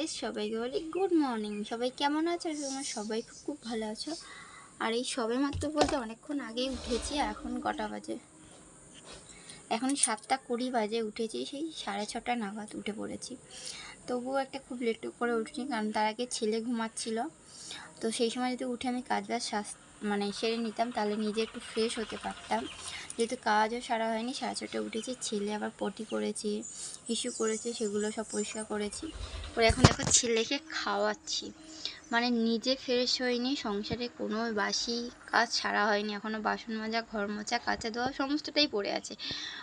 Guys সবাইকে বলি good morning সবাই কেমন আছো? তোমরা সবাই খুব ভালো আছো। আর এই সবে মাত্র বলতে অনেকক্ষণ আগেই উঠেছি, আর এখন কটা বাজে? এখন সাতটা কুড়ি বাজে, উঠেছি সেই সাড়ে ছটা নাগাদ উঠে পড়েছি। তবুও একটা খুব লেট করে উঠিনি কারণ তার আগে ছেলে ঘুমাচ্ছিল। তো সেই সময় যদি উঠে আমি কাজ বাজ মানে সেরে নিতাম, তাহলে নিজে একটু ফ্রেশ হতে পারতাম। যেহেতু কাজও সারা হয়নি, সাড়ে ছটায় উঠেছি, ছেলে আবার পটি করেছে ইস্যু করেছে, সেগুলো সব পরিষ্কার করেছি। পরে এখন দেখো ছেলেকে খাওয়াচ্ছি। মানে নিজে ফ্রেশ হয়নি, সংসারে কোনো বাসি কাজ ছাড়া হয়নি এখনও বাসন মাজা, ঘর মোছা, কাঁচা ধোয়া সমস্তটাই পড়ে আছে।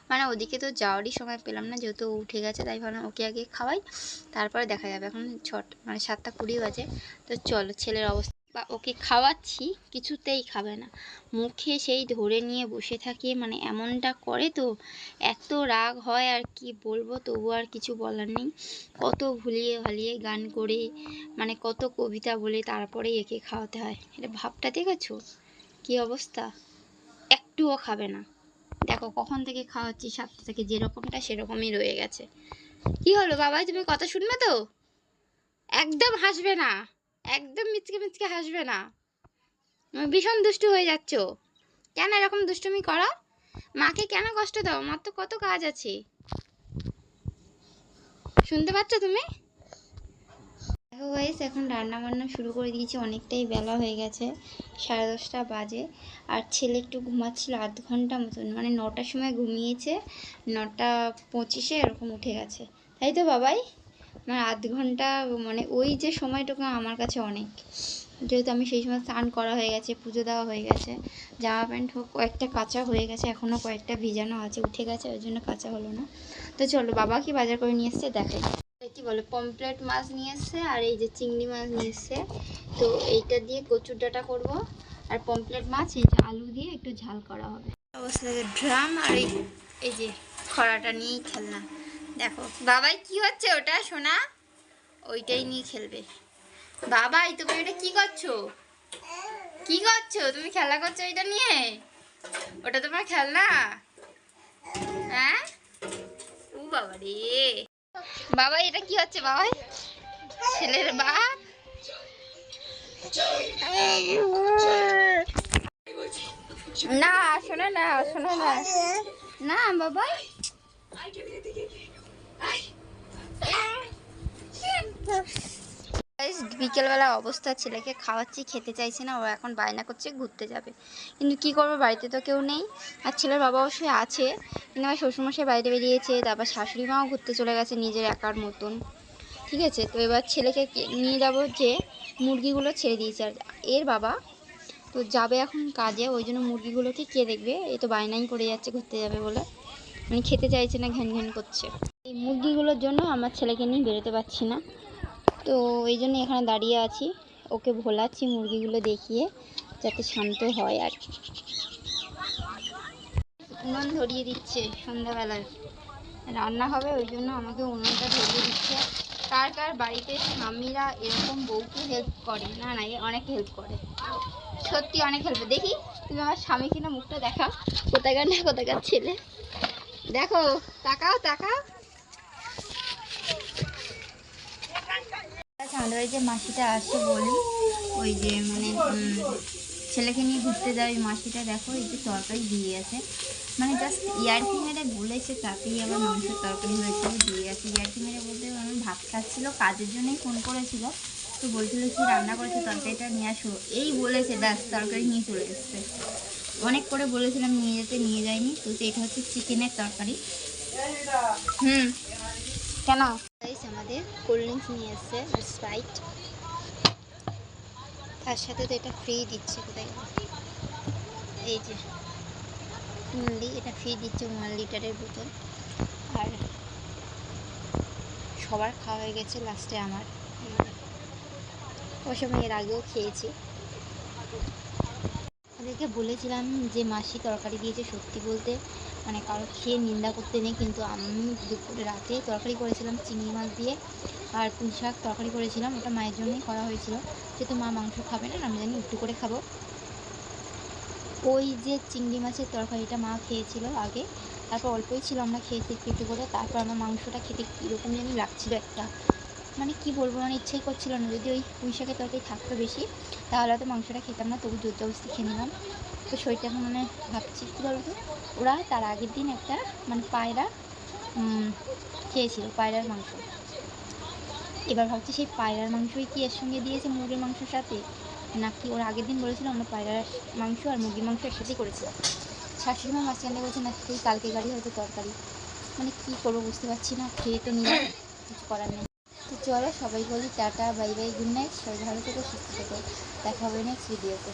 মানে ওদিকে তো যাওয়ারই সময় পেলাম না, যেহেতু উঠে গেছে, তাই ভাবলাম ওকে আগে খাওয়াই, তারপরে দেখা যাবে। এখন ছট মানে সাতটা কুড়ি বাজে, তো চলো ছেলের অবস্থা বা ওকে খাওয়াচ্ছি, কিছুতেই খাবে না। মুখে সেই ধরে নিয়ে বসে থাকে মানে এমনটা করে তো, এত রাগ হয় আর কি বলব, তবু আর কিছু বলার নেই। কত ভুলিয়ে ভালিয়ে গান করে মানে কত কবিতা বলে তারপরে একে খাওয়াতে হয়। এটা ভাবটা দেখেছ? কি অবস্থা? একটুও খাবে না। দেখো কখন থেকে খাওয়াচ্ছি সাতটা থেকে যেরকমটা সেরকমই রয়ে গেছে। কি হলো বাবা, তুমি কথা শুনবে তো? একদম হাসবে না। একদম মিচকে মিচকে হাসবে না। ভীষণ দুষ্টু হয়ে যাচ্ছ। কেন এরকম দুষ্টুমি করো? মাকে কেন কষ্ট দাও? আমার তো কত কাজ আছে। শুনতে পাচ্ছ তুমি? দেখো গাইস এখন রান্না বান্না শুরু করে দিয়েছি। অনেকটাই বেলা হয়ে গেছে, সাড়ে দশটা বাজে। আর ছেলে একটু ঘুমাচ্ছিল আধ ঘণ্টা মতন। মানে নটার সময় ঘুমিয়েছে, নটা পঁচিশে এরকম উঠে গেছে। তাই তো বাবাই? আমার আধ ঘণ্টা মানে ওই যে সময়টুকু আমার কাছে অনেক। যেহেতু আমি সেই সময় স্নান করা হয়ে গেছে, পুজো দেওয়া হয়ে গেছে, জামা প্যান্ট হোক, কয়েকটা কাঁচা হয়ে গেছে এখনও কয়েকটা ভিজানো আছে, উঠে গেছে, ওই জন্য কাঁচা হলো না। তো চলো, বাবা কি বাজার করে নিয়ে এসছে? দেখাই। কি বলে পমপ্লেট মাছ নিয়ে এসছে, আর এই যে চিংড়ি মাছ নিয়ে এসছে। তো এইটা দিয়ে কচুর ডাঁটা করব, আর পমপ্লেট মাছ, এই যে আলু দিয়ে একটু ঝাল করা হবে। অবস্থা ড্রাম, আর এই এই যে খড়াটা নিয়েই খেলনা। দেখো বাবাই কি হচ্ছে ওটা সোনা? ওইটাই নিয়ে খেলবে। বাবাই তুমি এটা কি করছ? কি করছ? তুমি খেলা করছ ওইটা নিয়ে? ওটা তোমার খেলনা? হ্যাঁ? ও বাবা রে। বাবা এটা কি হচ্ছে বাবাই? ছেলের বাপ না শোনো না শোনো না। না Guys, বিকেলবেলা অবস্থা ছেলেকে খাওয়াচ্ছি, খেতে চাইছে না, ও এখন বায়না করছে, ঘুরতে যাবে। কিন্তু কি করব, বাড়িতে তো কেউ নেই। আর ছেলের বাবা অবশ্যই আছে। কিন্তু আমার শ্বশুরমশাই বাইরে বেরিয়েছে, তারপর শাশুড়ি মাও ঘুরতে চলে গেছে নিজের একার মতন। ঠিক আছে? তো এবার ছেলেকে নিয়ে যাব যে মুরগিগুলো ছেড়ে দিয়েছে। আর এর বাবা তো যাবে এখন কাজে, ওই জন্য মুরগিগুলোকে কে দেখবে? এ তো বায়নাই করে যাচ্ছে, ঘুরতে যাবে বলে। মানে খেতে চাইছে না, ঘ্যান ঘ্যান করছে। এই মুরগিগুলোর জন্য আমার ছেলেকে নিয়ে বেরোতে পারছি না। তো এই জন্য এখানে দাঁড়িয়ে আছি। ওকে ভোলাচ্ছি মুরগিগুলো দেখিয়ে, যাতে শান্ত হয় আর কি। উনুন ধরিয়ে দিচ্ছে সন্ধ্যাবেলায়। রান্না হবে, ওই জন্য আমাকে উনুনটা ধরিয়ে দিচ্ছে। কার কার বাড়িতে স্বামীরা এরকম বউকে হেল্প করে? না না অনেক হেল্প করে। সত্যি অনেক হেল্প দেখি, তুমি আমার স্বামী কিনা মুখটা দেখাও। কোথাকার না কোথাকার ছেলে। দেখো, তাকাও তাকাও। বাড়িতে মাসিটা আসে বলি, ওই যে মানে ছেলেকে নিয়ে ঘুরতে যায় ওই মাসিটা, দেখো, এই যে তরকারি দিয়ে আছে। মানে জাস্ট ইয়ার্কি মেরে বলেছে, তাতেই আবার মাংসের তরকারি হয়েছে দিয়ে আছে। ইয়ার্কি মেরে বলতে আমি ভাত খাচ্ছিলো, কাজের জন্যই ফোন করেছিল। তো বলছিল কি রান্না করেছে তরকারিটা নিয়ে আসো। এই বলেছে, ব্যাস, তরকারি নিয়ে চলে এসছে। অনেক করে বলেছিলাম নিয়ে যেতে, নিয়ে যায়নি তো এটা হচ্ছে চিকেনের তরকারি। হুম। কেন? আমাদের কোল্ড ড্রিঙ্কস নিয়ে এসছে স্প্রাইট তার সাথে তো এটা ফ্রি দিচ্ছে কোথায়? এই যে, মুরলি, এটা ফ্রি দিচ্ছে ওয়ান লিটারের বোতল। আর সবার খাওয়া হয়ে গেছে লাস্টে আমার। ওই সময় এর আগেও খেয়েছি। ওদেরকে বলেছিলাম যে মাসি তরকারি দিয়েছে সত্যি বলতে। মানে কারও খেয়ে নিন্দা করতে নেই, কিন্তু আমি দুপুরে রাতে তরকারি করেছিলাম, চিংড়ি মাছ দিয়ে আর পুঁই শাক তরকারি করেছিলাম। ওটা মায়ের জন্যই করা হয়েছিল। যেহেতু মা মাংস খাবে না, আমি জানি একটু করে খাব। ওই যে চিংড়ি মাছের তরকারিটা মা খেয়েছিল আগে, তারপর অল্পই ছিল আমরা খেয়েছি একটু একটু করে, তারপর আমার মাংসটা খেতে কীরকম জানি লাগছিল একটা। মানে কি বলব মানে ইচ্ছাই করছিল না। যদি ওই পুঁই শাকের তরকারি থাকতো বেশি, তাহলে হয়তো মাংসটা খেতাম না। তবু জোর জবস্তি খেয়ে নিলাম। তো শরীরটা এখন মানে ভাবছি, কী বলতো ওরা তার আগের দিন একটা মানে পায়রা খেয়েছিল, পায়রার মাংস। এবার ভাবছি সেই পায়রার মাংসই কি এর সঙ্গে দিয়েছে মুরগির মাংসের সাথে? নাকি ওরা আগের দিন বলেছিল আমরা পায়রার মাংস আর মুরগির মাংস একসাথেই করেছিল শাশুড়ি মা মাঝখানে বলছে না সেই কালকে গাড়ি হয়তো তরকারি। মানে কী করব বুঝতে পারছি না, খেয়ে তো নিয়ে কিছু করার নেই। তো চলো সবাই বলি tata, bye bye, good night, সবাই ভালো থেকো, সুস্থ থেকো। দেখা হবে নেক্সট ভিডিওতে